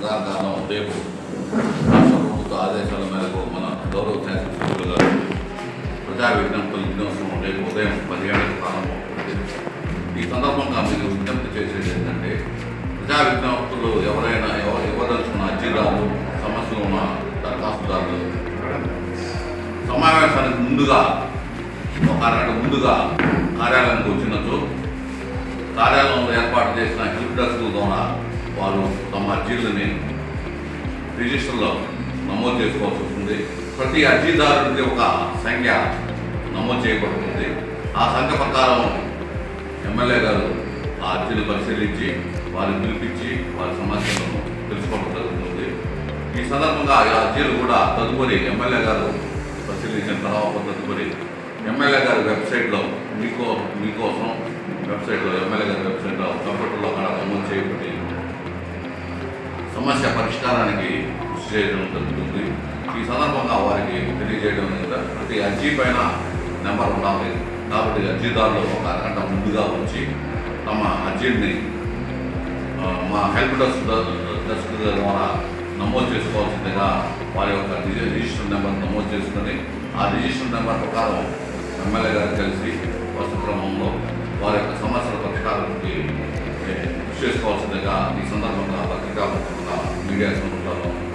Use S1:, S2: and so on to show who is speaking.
S1: ప్రధాన కారణం రేపు ప్రభుత్వ ఆదేశాల మేరకు మన గౌరవ శాసనసభ్యులు గారు ప్రజా విజ్ఞప్తుల దినోత్సవం రేపు ఉదయం పది గంటలకు ప్రారంభమవుతుంది. ఈ సందర్భంగా మీరు విజ్ఞప్తి చేసేది ఏంటంటే ప్రజా విజ్ఞప్తులు ఎవరైనా ఎవరు ఇవ్వదలుచుకున్న అర్జీదారులు సమస్యలు ఉన్న దరఖాస్తుదారులు సమావేశానికి ముందుగా ఒక అరగంట ముందుగా కార్యాలయానికి వచ్చినచో కార్యాలయంలో ఏర్పాటు చేసిన హెల్ప్ డెస్క్ ద్వారా వారు తమ అర్జీలని రిజిస్టర్లో నమోదు చేసుకోవాల్సి వస్తుంది. ప్రతి అర్జీదారుడికి ఒక సంఖ్య నమోదు చేయబడుతుంది. ఆ సంఖ్య ప్రకారం ఎమ్మెల్యే గారు ఆ అర్జీని పరిశీలించి వారిని పిలిపించి వారి సమస్యలను తెలుసుకోవడం జరుగుతుంది. ఈ సందర్భంగా ఆ అర్జీలు కూడా తదుపరి ఎమ్మెల్యే గారు పరిశీలించిన తర్వాత తదుపరి ఎమ్మెల్యే గారి వెబ్సైట్లో మీకో మీకోసం వెబ్సైట్లో ఎమ్మెల్యే గారి వెబ్సైట్లో సమస్య పరిష్కారానికి కృషి చేయడం జరుగుతుంది. ఈ సందర్భంగా వారికి తెలియజేయడం లేదా ప్రతి అర్జీ పైన నెంబర్ ఉండాలి. కాబట్టి అర్జీదారులు ఒక అరగంట ముందుగా వచ్చి తమ అర్జీని మా హెల్ప్ డెస్క్ డెస్క్ ద్వారా నమోదు చేసుకోవాల్సిందిగా వారి యొక్క రిజిస్టర్ నెంబర్ నమోదు చేసుకుని ఆ రిజిస్టర్ నెంబర్ ప్రకారం ఎమ్మెల్యే గారు కలిసి వస్తు క్రమంలో వారి యొక్క సమస్యల పరిష్కారానికి కృషి చేసుకోవాల్సిందిగా ఈ సందర్భంగా పత్రికా ముఖంగా మీడియా సందర్భంగా మీకు